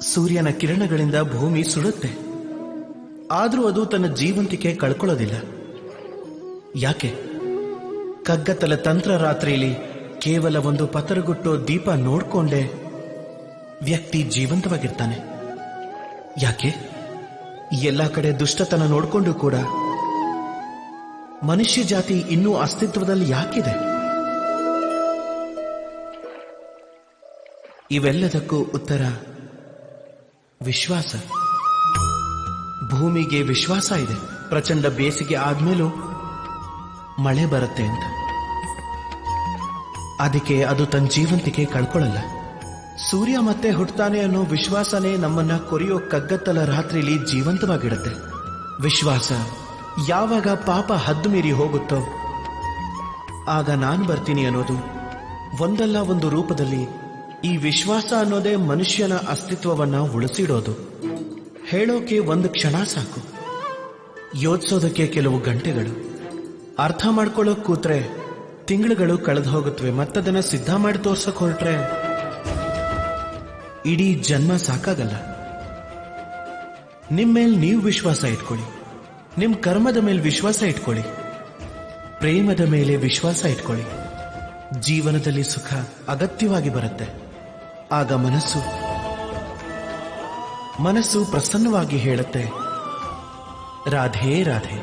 ಸೂರ್ಯನ ಕಿರಣಗಳಿಂದ ಭೂಮಿ ಸುಡುತ್ತೆ. ಆದರೂ ಅದು ತನ್ನ ಜೀವಂತಿಕೆ ಕಳ್ಕೊಳ್ಳೋದಿಲ್ಲ. ಯಾಕೆ? ಕಗ್ಗತ್ತಲ ತಂತ್ರ ರಾತ್ರಿಯಲ್ಲಿ ಕೇವಲ ಒಂದು ಪತರಗುಟ್ಟೋ ದೀಪ ನೋಡ್ಕೊಂಡೇ ವ್ಯಕ್ತಿ ಜೀವಂತವಾಗಿರ್ತಾನೆ. ಯಾಕೆ? ಎಲ್ಲ ಕಡೆ ದುಷ್ಟತನ ನೋಡ್ಕೊಂಡು ಕೂಡ ಮನುಷ್ಯ ಜಾತಿ ಇನ್ನೂ ಅಸ್ತಿತ್ವದಲ್ಲಿ ಯಾಕಿದೆ? ಇವೆಲ್ಲದಕ್ಕೂ ಉತ್ತರ ವಿಶ್ವಾಸ. ಭೂಮಿಗೆ ವಿಶ್ವಾಸ ಇದೆ. ಪ್ರಚಂಡ ಬೇಸಿಗೆ ಆದ್ಮೇಲೂ ಮಳೆ ಬರುತ್ತೆ ಅಂತ. ಅದಕ್ಕೆ ಅದು ತನ್ನ ಜೀವಂತಿಕೆ ಕಳ್ಕೊಳ್ಳಲ್ಲ. ಸೂರ್ಯ ಮತ್ತೆ ಹುಟ್ಟುತ್ತಾನೆ ಅನ್ನೋ ವಿಶ್ವಾಸನೇ ನಮ್ಮನ್ನ ಕೊರಿಯೋ ಕಗ್ಗತ್ತಲ ರಾತ್ರಿಲಿ ಜೀವಂತವಾಗಿಡುತ್ತೆ. ವಿಶ್ವಾಸ ಯಾವಾಗ ಪಾಪ ಹದ್ದು ಮೀರಿ ಹೋಗುತ್ತೋ, ಆಗ ನಾನು ಬರ್ತೀನಿ ಅನ್ನೋದು ಒಂದಲ್ಲ ಒಂದು ರೂಪದಲ್ಲಿ ಈ ವಿಶ್ವಾಸ ಅನ್ನೋದೇ ಮನುಷ್ಯನ ಅಸ್ತಿತ್ವವನ್ನ ಉಳಿಸಿಡೋದು. ಹೇಳೋಕೆ ಒಂದು ಕ್ಷಣ ಸಾಕು. ಯೋಚಿಸೋದಕ್ಕೆ ಕೆಲವು ಗಂಟೆಗಳು. ಅರ್ಥ ಮಾಡ್ಕೊಳ್ಳೋಕ್ ಕೂತ್ರೆ ತಿಂಗಳುಗಳು ಕಳೆದು ಹೋಗುತ್ತವೆ ಮತ್ತದನ್ನ ಸಿದ್ಧ ಮಾಡಿ ತೋರ್ಸಕ್ ಹೊರಟ್ರೆ ಇಡೀ ಜನ್ಮ ಸಾಕಾಗಲ್ಲ. ನಿಮ್ಮ ಮೇಲೆ ನೀವು ವಿಶ್ವಾಸ ಇಟ್ಕೊಳ್ಳಿ. ನಿಮ್ ಕರ್ಮದ ಮೇಲೆ ವಿಶ್ವಾಸ ಇಟ್ಕೊಳ್ಳಿ. ಪ್ರೇಮದ ಮೇಲೆ ವಿಶ್ವಾಸ ಇಟ್ಕೊಳ್ಳಿ. ಜೀವನದಲ್ಲಿ ಸುಖ ಅಗತ್ಯವಾಗಿ ಬರುತ್ತೆ. ಆಗ ಮನಸ್ಸು ಮನಸ್ಸು ಪ್ರಸನ್ನವಾಗಿ ಹೇಳುತ್ತೆ ರಾಧೇ ರಾಧೆ